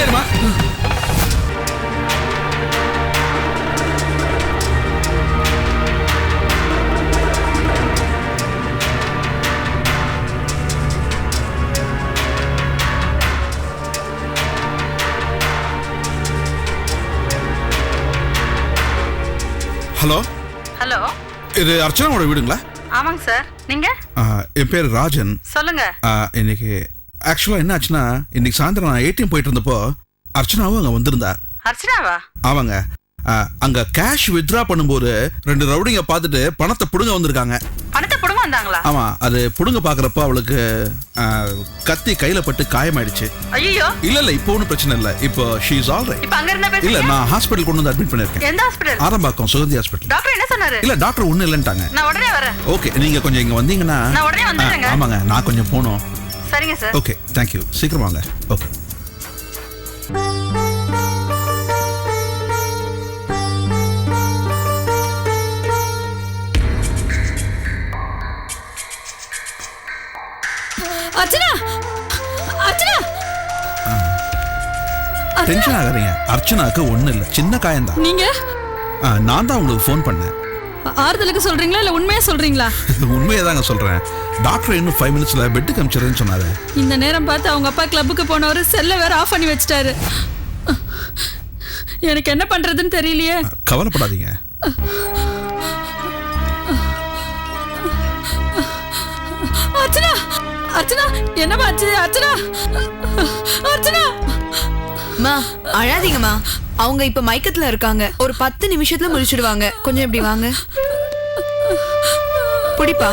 ஏறுமா hello? Hello? இது அர்ச்சனாவோட வீடுங்களா? ஆமாங்க சார். நீங்க? என் பேர் ராஜன். சொல்லுங்க. இன்னைக்கு ஆக்சுவலாக என்ன ஆச்சுன்னா இன்னைக்கு சாயந்தரம் நான் ஏடிஎம் போயிட்டு இருந்தப்போ அர்ச்சனாவும் அங்கே வந்திருந்தா. அர்ச்சனாவா? ஆமாங்க. அங்க கேஷ் வித்ரா பண்ணும்போது ரெண்டு ரவுடிங்க பார்த்துட்டு பணத்தை புடுங்க வந்திருக்காங்க. பணத்தை புடுங்க வந்தாங்களா? ஆமா அது புடுங்க பார்க்கறப்ப அவளுக்கு கத்தி கையில பட்டு காயமாயிடுச்சு. ஐயோ இல்ல இல்ல இப்போ ஒன்றும் பிரச்சனை இல்ல. இப்போ ஷீ இஸ் ஆல் ரைட் இப்ப அங்க இருந்தா இல்ல நான் ஹாஸ்பிட்டல் கொண்டு வந்து அட்மிட் பண்ணிருக்கேன் எந்த hospital Arambakkam Suganthi hospital doctor என்ன சொன்னாரு? இல்ல டாக்டர் ஒன்றும் இல்லைன்ட்டாங்க. நான் உடனே வரேன். ஓகே நீங்க கொஞ்சம் இங்க வந்தீங்கன்னா நான் உடனே ஆ, வந்துடுறேங்க. ஆமாங்க நான் கொஞ்சம் போகணும். சரிங்க சார். ஓகே தேங்க்யூ சீக்கிரம் வாங்க. ஓகே அர்ச்சனா! அர்ச்சனா! டென்ஷன் ஆகாதீங்க. அர்ச்சனாக்கு ஒன்றும் இல்லை சின்ன காயம்தான். நீங்க? ஆ, நான் தான் உங்களுக்கு ஃபோன் பண்ணேன். ஆறுதலுக்கு சொல்றீங்களா இல்ல உண்மையா சொல்றீங்களா? உண்மையை தாங்க சொல்றேன். டாக்டர் இன்னும் ஃபைவ் மினிட்ஸ்ல பெட்டுக்கு அமிச்சிடுறேன்னு சொன்னாரு. இந்த நேரம் பார்த்து அவங்க அப்பா கிளப்புக்கு போனவர் செல்ல வேற ஆஃப் பண்ணி வச்சிட்டாரு. எனக்கு என்ன பண்றதுன்னு தெரியலையே. கவலைப்படாதீங்க. அர்ச்சனா! அர்ச்சனா! என்னம்மா ஆச்சு? அர்ச்சனா! அர்ச்சனா! மா அழாதீங்கம்மா. அவங்க இப்ப மயக்கத்துல இருக்காங்க. ஒரு பத்து நிமிஷத்துல முடிச்சிடுவாங்க. கொஞ்சம் இப்படி வாங்க. பிடிப்பா.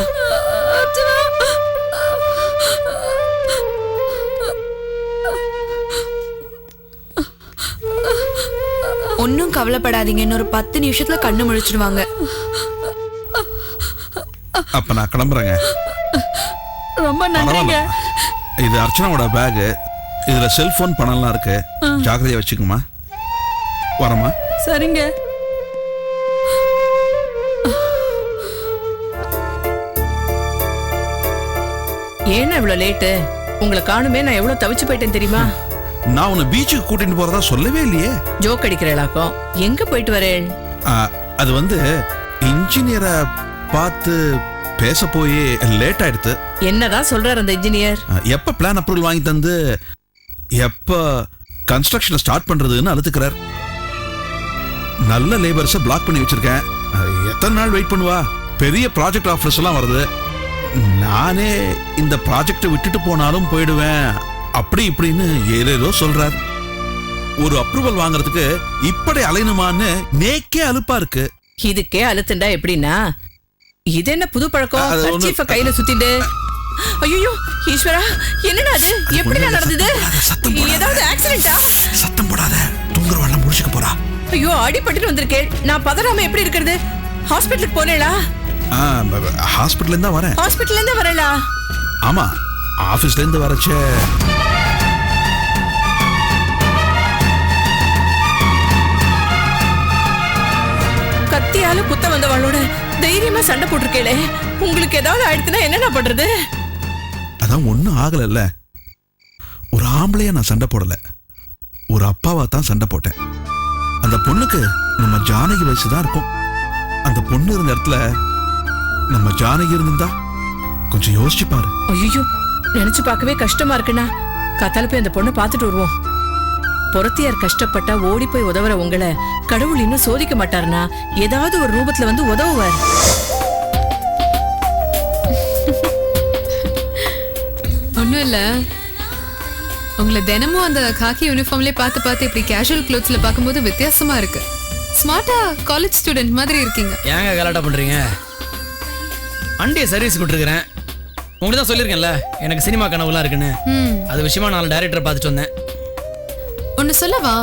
ஒன்னும் கவலைப்படாதீங்க. இன்னொரு பத்து நிமிஷத்துல கண்ணு முழிச்சிடுவாங்க அப்ப நான் கிளம்புறேங்க. ரொம்ப நன்றிங்க. இது அர்ச்சனாவோட பேகு இதுல செல்போன் பணம்லாம் இருக்கு. ஜாக்கிரதையா வச்சுக்குமா வரமா சரிங்க. ஏன்னா இவ்வளவு லேட்டு உங்களை காணுமே நான் எவ்வளவு தவிச்சு போயிட்டேன் தெரியுமா? நான் உன்னை பீச்சுக்கு கூட்டிட்டு போறதா சொல்லவே இல்லையே. ஜோக் அடிக்கிறேளாக்கும் எங்க போயிட்டு வரேன்? அது வந்து இன்ஜினியரை பார்த்து பேச போய் லேட் ஆயிடுத்து. என்னதான் சொல்றாரு அந்த இன்ஜினியர் எப்ப பிளான் அப்ரூவல் வாங்கி தந்து எப்ப கன்ஸ்ட்ரக்ஷனை ஸ்டார்ட் பண்றதுன்னு அழுத்துக்கிறார். நல்ல லேபர்ஸை பிளாக் பண்ணி வச்சிருக்கேன். எத்தனை நாள் வெயிட் பண்ணுவா? பெரிய ப்ராஜெக்ட் ஆஃபர்ஸ் எல்லாம் வருது நானே இந்த ப்ராஜெக்டை விட்டுட்டு போனாலும் போயிடுவேன். அப்படி இப்படின்னு ஏதேதோ சொல்றார். ஒரு அப்ரூவல் வாங்குறதுக்கு இப்படி அலையணுமான்னு நேக்கே அலுப்பா இருக்கு. இதுக்கே அழுத்துண்டா எப்படின்னா? இது என்ன புது பழக்கம்? கர்ச்சீஃப கையில சுத்திட்டு. ஐயோ ஈஸ்வரா என்னடா அது எப்படி நடந்தது. ஏதாவது ஆக்சிடென்ட்டா சத்தம் போடாத தூங்குறவெல்லாம் முடிச்சுக்க போறா. ஐயோ அடிபட்டுட்டு வந்திருக்கேன். நான் பதறாம எப்படி இருக்கிறது? ஹாஸ்பிட்டலுக்கு போனேளா? ஹாஸ்பிட்டல் இருந்து வரேன். ஹாஸ்பிட்டல்ல இருந்து வரேளா ஆமா ஆபீஸ்ல இருந்து வரச்சே. கத்தியால குத்த வந்தவளோட தைரியமா சண்டை போட்டிருக்கேளே. உங்களுக்கு ஏதாவது ஆயிடுச்சுன்னா என்னடா பண்றது? அதான் ஒண்ணும் ஆகலைல்ல. ஒரு ஆம்பளையா நான் சண்டை போடல. ஒரு அப்பாவா தான் சண்டை போட்டேன். அந்த பொண்ணுக்கு நம்ம ஜானகி வயசு தான் இருக்கும். அந்த பொண்ணு இருந்த இடத்துல நம்ம ஜானகி இருந்திருந்தா கொஞ்சம் யோசிச்சு பாரு. ஐயோ நினைச்சு பார்க்கவே கஷ்டமா இருக்குண்ணா. கத்தால போய் அந்த பொண்ணை பார்த்துட்டு வருவோம். பொறத்தியார் கஷ்டப்பட்டா ஓடி போய் உதவுற உங்களை கடவுள் இன்னும் சோதிக்க மாட்டாருனா ஏதாவது ஒரு ரூபத்துல வந்து உதவுவார். ஒன்றும் இல்லை. உங்களை தினமும் அந்த காக்கி யூனிஃபார்ம்லேயே பார்த்து பார்த்து இப்படி கேஷுவல் க்ளோத்ஸில் பார்க்கும்போது வித்தியாசமா இருக்கு. ஸ்மார்ட்டா காலேஜ் ஸ்டூடெண்ட் மாதிரி இருக்கீங்க. ஏங்க கலாட்டா பண்றீங்க? வண்டியை சர்வீஸ் விட்டுருக்கிறேன் உங்களுக்கு தான் சொல்லியிருக்கேன்ல எனக்கு சினிமா கனவுலாம் இருக்குன்னு. ம். அது விஷயமா நாலு டைரக்டரை பார்த்துட்டு வந்தேன். ஒன்று சொல்லவா?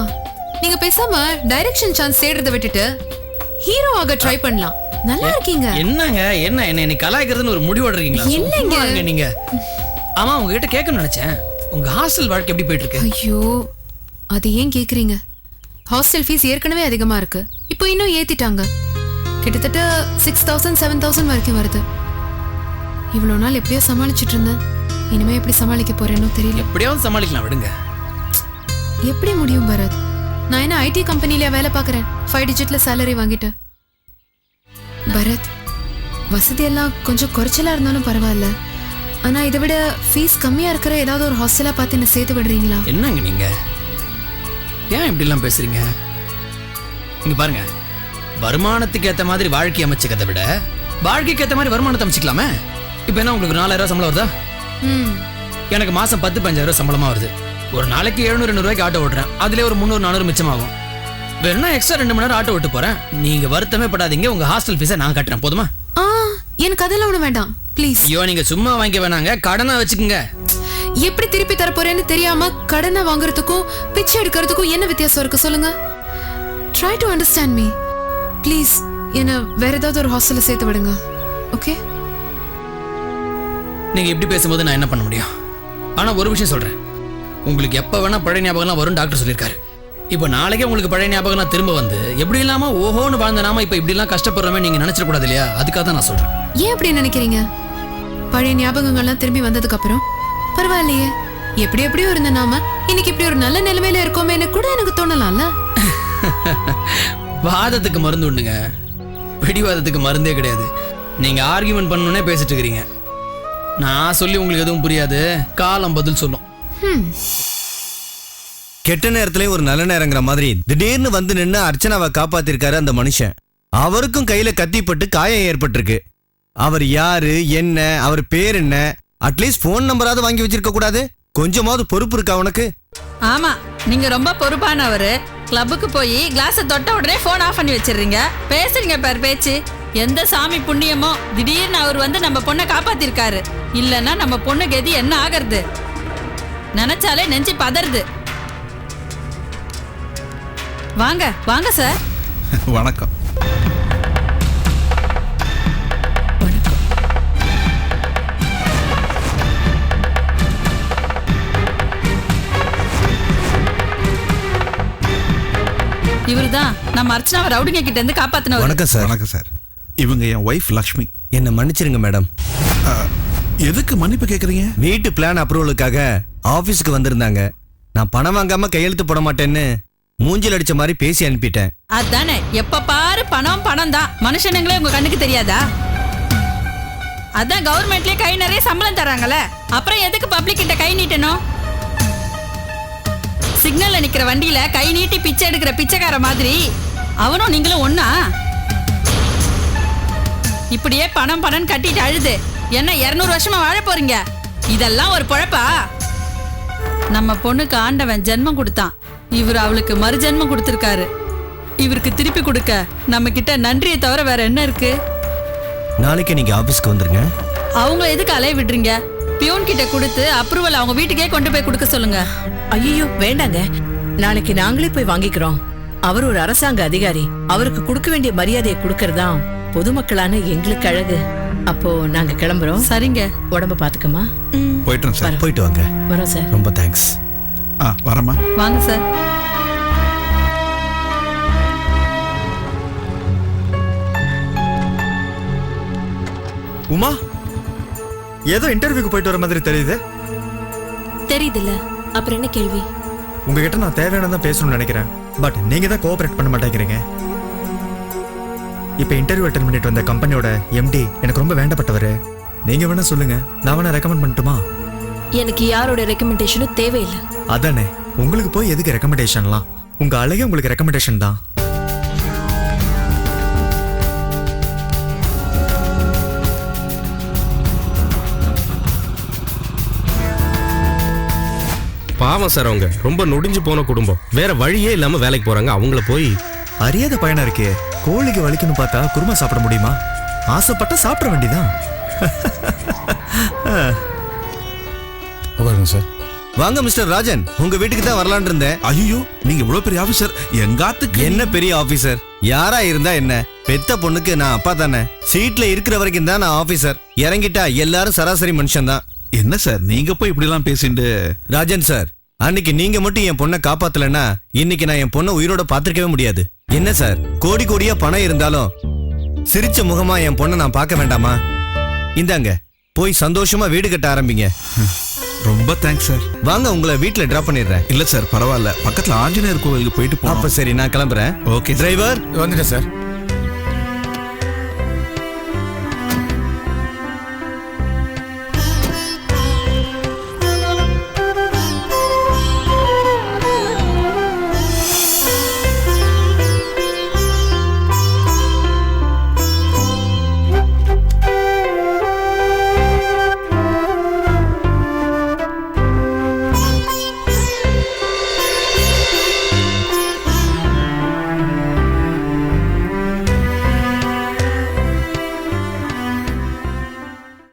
நீங்க பேசாம டைரக்ஷன் சான்ஸ் தேடுறதை விட்டுட்டு ஹீரோ ஆக ட்ரை பண்ணலாம். நல்லா இருக்கீங்க. என்னங்க என்ன என்ன நீ கலாய்க்கிறதுன்னு ஒரு முடிவோட இருக்கீங்களா? என்னங்க? சும்மா இருங்க நீங்க. ஆமா உங்ககிட்ட கேட்கணும்னு நினைச்சேன். உங்க ஹாஸ்டல் வாழ்க்கை எப்படி போயிட்டு இருக்கு ஐயோ அது ஏன் கேக்குறீங்க? ஹாஸ்டல் ஃபீஸ் ஏற்கனவே அதிகமா இருக்கு. இப்போ இன்னும் ஏத்திட்டாங்க. கிட்டத்தட்ட சிக்ஸ் தௌசண்ட் செவன் தௌசண்ட் வரைக்கும் வருது. இவ்வளோ நாள் எப்படியோ சமாளிச்சிட்டு இருந்தேன். இனிமே எப்படி சமாளிக்க போறேனோ தெரியல. எப்படியாவது சமாளிக்கலாம் விடுங்க. எப்படி முடியும் பரத்? நான் என்ன ஐடி கம்பெனில வேலை பார்க்கறேன்? ஃபைவ் டிஜிட்ல சேலரி வாங்கிட்டு. பரத் வசதி எல்லாம் கொஞ்சம் குறைச்சலா இருந்தாலும் பரவாயில்ல. ஆனா இதை விட ஃபீஸ் கம்மியா இருக்கிற ஏதாவது ஒரு ஹாஸ்டலா பார்த்து என்ன சேர்த்து விடுறீங்களா? என்னங்க நீங்க? ஏன் இப்படிலாம் பேசுறீங்க? இங்க பாருங்க. வருமானத்துக்கு ஏத்த மாதிரி வாழ்க்கை அமைச்சுக்கிறத விட வாழ்க்கைக்கு ஏத்த மாதிரி வருமானத்தை அமைச்சுக்கலாமே? இப்போ என்ன உங்களுக்கு நாலாயிரம் சம்பளம் வருதா? ம். எனக்கு மாசம் பத்து பதினஞ்சாயிரம் ரூபாய் சம்பளமா வருது. ஒரு நாளைக்கு எழுநூறு ரெண்டு ரூபாய்க்கு ஆட்டோ ஓட்டுறேன். அதுல ஒரு முந்நூறு நானூறு மிச்சமாகும். வேணா எக்ஸ்ட்ரா ரெண்டு மணி நேரம் ஆட்டோ ஓட்டு போறேன்? நீங்க வருத்தமே படாதீங்க. உங்க ஹாஸ்டல் ஃபீஸை நான் கட்டுறேன். போதுமா? ஆ எனக்கு அதெல்லாம் ஒண்ணு வேண்டாம். ப்ளீஸ் ஐயோ நீங்க சும்மா வாங்கிக்க வேணாங்க. கடனா வச்சுக்கோங்க. எப்படி திருப்பி தர போறேன்னு தெரியாம கடனை வாங்குறதுக்கும் பிச்சை எடுக்கிறதுக்கும் என்ன வித்தியாசம் இருக்கு சொல்லுங்க? Try to understand me please என்ன வேற ஏதாவது ஒரு ஹாஸ்டல்ல சேர்த்து விடுங்க. ஓகே நீங்க இப்படி பேசும்போது நான் என்ன பண்ண முடியும்? ஆனா ஒரு விஷயம் சொல்றேன். உங்களுக்கு எப்ப வேணா பழைய ஞாபகம்லாம் வரும் டாக்டர் சொல்லியிருக்காரு. இப்போ நாளைக்கே உங்களுக்கு பழைய ஞாபகம்லாம் திரும்ப வந்து எப்படி இல்லாம ஓஹோன்னு வாழ்ந்த நாம இப்போ இப்படிலாம் கஷ்டப்படுறோமே நீங்க நினைச்சிட கூடாது இல்லையா? அதுக்காக தான் நான் சொல்றேன். ஏன் அப்படி நினைக்கிறீங்க? பழைய ஞாபகங்கள்லாம் திரும்பி வந்ததுக்கு அப்புறம் பரவாயில்லையே. எப்படி எப்படியோ இருந்த நாம இன்னைக்கு இப்படி ஒரு நல்ல நிலைமையில இருக்கோமேன்னு கூட எனக்கு தோணலாம்ல. வாதத்துக்கு மருந்து உண்டுங்க. பிடிவாதத்துக்கு மருந்தே கிடையாது. நீங்க ஆர்கியூமெண்ட் பண்ணணுன்னே பேசிட்டு இருக்கிறீங்க. நான் சொல்லி உங்களுக்கு எதுவும் புரியாது. காலம் பதில் சொல்லும். கெட்ட நேரத்திலே ஒரு நல்ல நேரங்கிற மாதிரி திடீர்னு வந்து நின்னு அர்ச்சனாவை காப்பாத்திருக்காரு அந்த மனுஷன். அவருக்கும் கையில கத்திப்பட்டு காயம் ஏற்பட்டிருக்கு. அவர் யாரு என்ன அவர் பேர் என்ன அட்லீஸ்ட் ஃபோன் நம்பராவது வாங்கி வச்சிருக்க கூடாது. கொஞ்சமாவது பொறுப்பு இருக்கா உனக்கு? ஆமா நீங்க ரொம்ப பொறுப்பானவரு. கிளப்புக்கு போய் கிளாஸை தொட்ட உடனே ஃபோன் ஆஃப் பண்ணி வச்சிடுறீங்க. பேசுறீங்க பார் பேச்சு. எந்த சாமி புண்ணியமோ திடீர்னு அவர் வந்து நம்ம பொண்ணை காப்பாத்திருக்காரு. இல்லைன்னா நம்ம பொண்ணு கதி என்ன ஆகிறது? நினைச்சாலே நெஞ்சு பதறுது. வாங்க வாங்க சார். வணக்கம். இவருதான் நம்ம அர்ச்சனாவை ரவுடிங்க கிட்ட இருந்து காப்பாத்தினவர். வணக்கம் சார். வணக்கம் சார். இவங்க என் ஒய்ஃப் லக்ஷ்மி. என்ன மன்னிச்சிருங்க மேடம் எதுக்கு மன்னிப்பு கேக்குறீங்க? வீட்டு பிளான் அப்ரூவலுக்காக ஆபீஸ்க்கு வந்திருந்தாங்க. நான் பணம் வாங்காம கையெழுத்து போட மாட்டேன்னு மூஞ்சில் அடிச்ச மாதிரி பேசி அனுப்பிட்டேன். அதானே எப்ப பாரு பணம் பணம் தான் மனுஷனுங்களே உங்க கண்ணுக்கு தெரியாதா? அதான் கவர்மெண்ட்லயே கை நிறைய சம்பளம் தராங்கல்ல. அப்புறம் எதுக்கு பப்ளிக் கிட்ட கை நீட்டணும்? சிக்னல்ல நிக்கிற வண்டியில கை நீட்டி பிச்சை எடுக்கிற பிச்சைக்கார மாதிரி. அவனும் நீங்களும் ஒண்ணா? இப்படியே பணம் பணம் கட்டிட்டு அழுது. என்ன இருநூறு வருஷமா வாழ போறீங்க? இதெல்லாம் ஒரு பொழப்பா? நம்ம பொண்ணுக்கு ஆண்டவன் ஜென்மம் கொடுத்தான். இவர் அவளுக்கு மறுஜென்மம் கொடுத்திருக்காரு. இவருக்கு திருப்பி கொடுக்க நம்ம கிட்ட நன்றியை தவிர வேற என்ன இருக்கு? நாளைக்கு நீங்க ஆபீஸ்க்கு வந்துருங்க. அவங்கள எதுக்கு அலைய விடுறீங்க? பியூன் கிட்ட கொடுத்து அப்ரூவல் அவங்க வீட்டுக்கே கொண்டு போய் கொடுக்க சொல்லுங்க. ஐயோ வேண்டாங்க. நாளைக்கு நாங்களே போய் வாங்கிக்கிறோம். அவர் ஒரு அரசாங்க அதிகாரி. அவருக்கு கொடுக்க வேண்டிய மரியாதையை கொடுக்கறதுதான் பொதுமக்களான எங்களுக்கு அழகு. அப்போ நாங்க கிளம்புறோம். சரிங்க. உடம்ப பாத்துக்கமா போயிட்டுறேன் சார். போயிட்டு வாங்க. வரோம் சார். ரொம்ப தேங்க்ஸ். ஆ வரமா வாங்க சார். உமா ஏதோ இன்டர்வியூக்கு போயிட்டு வர மாதிரி தெரியுது. தெரியுதுல்ல. அப்புறம் என்ன கேள்வி? உங்ககிட்ட நான் தேவையானதான் பேசணும்னு நினைக்கிறேன். பட் நீங்க தான் கோஆபரேட் பண்ண மாட்டேங்கிறீங்க. இப்போ இன்டர்வியூ அட்டன் பண்ணிட்டு வந்த கம்பெனியோட எம்டி எனக்கு ரொம்ப வேண்டப்பட்டவர். நீங்க வேணா சொல்லுங்க. நான் வேணா ரெக்கமெண்ட் பண்ணட்டுமா? எனக்கு யாரோட ரெக்கமெண்டேஷனும் தேவையில்லை. அதானே. உங்களுக்கு போய் எதுக்கு ரெக்கமெண்டேஷன்லாம் உங்க அழகே உங்களுக்கு ரெக்கமெண்டேஷன் தான். பாவம் சார் அவங்க. ரொம்ப நொடிஞ்சு போன குடும்பம். வேற வழியே இல்லாம வேலைக்கு போறாங்க. அவங்கள போய் அறியாத பையனா இருக்கே? கோழிக்கு வலிக்குன்னு பார்த்தா குருமா சாப்பிட முடியுமா? ஆசைப்பட்டா சாப்பிட வேண்டியதான் உட்காருங்க சார். வாங்க மிஸ்டர் ராஜன். உங்க வீட்டுக்கு தான் வரலான் இருந்தேன். ஐயோ நீங்க இவ்வளவு பெரிய ஆபீசர் எங்காத்துக்கு என்ன பெரிய ஆபீசர் யாரா இருந்தா என்ன? பெத்த பொண்ணுக்கு நான் அப்பா தானே. சீட்ல இருக்கிற வரைக்கும் தான் நான் ஆபீசர் இறங்கிட்டா எல்லாரும் சராசரி மனுஷன் தான். என்ன சார் நீங்க போய் இப்படி எல்லாம் பேசிட்டு? ராஜன் சார் அன்னைக்கு நீங்க மட்டும் என் பொண்ணை காப்பாத்தலன்னா இன்னைக்கு நான் என் பொண்ணை உயிரோட பார்த்திருக்கவே முடியாது. என்ன சார்? கோடி கோடியா பணம் இருந்தாலும் சிரிச்ச முகமா என் பொண்ணை நான் பார்க்க வேண்டாமா? இந்தாங்க போய் சந்தோஷமா வீடு கட்ட ஆரம்பிங்க. ரொம்ப தேங்க்ஸ் சார் வாங்க உங்களை வீட்ல டிராப் பண்ணிடுறேன். இல்ல சார் பரவாயில்ல. பக்கத்துல ஆஞ்சநேயர் கோவிலுக்கு போயிட்டு அப்ப சரி நான் கிளம்புறேன். ஓகே டிரைவர் வந்துட்டேன் சார்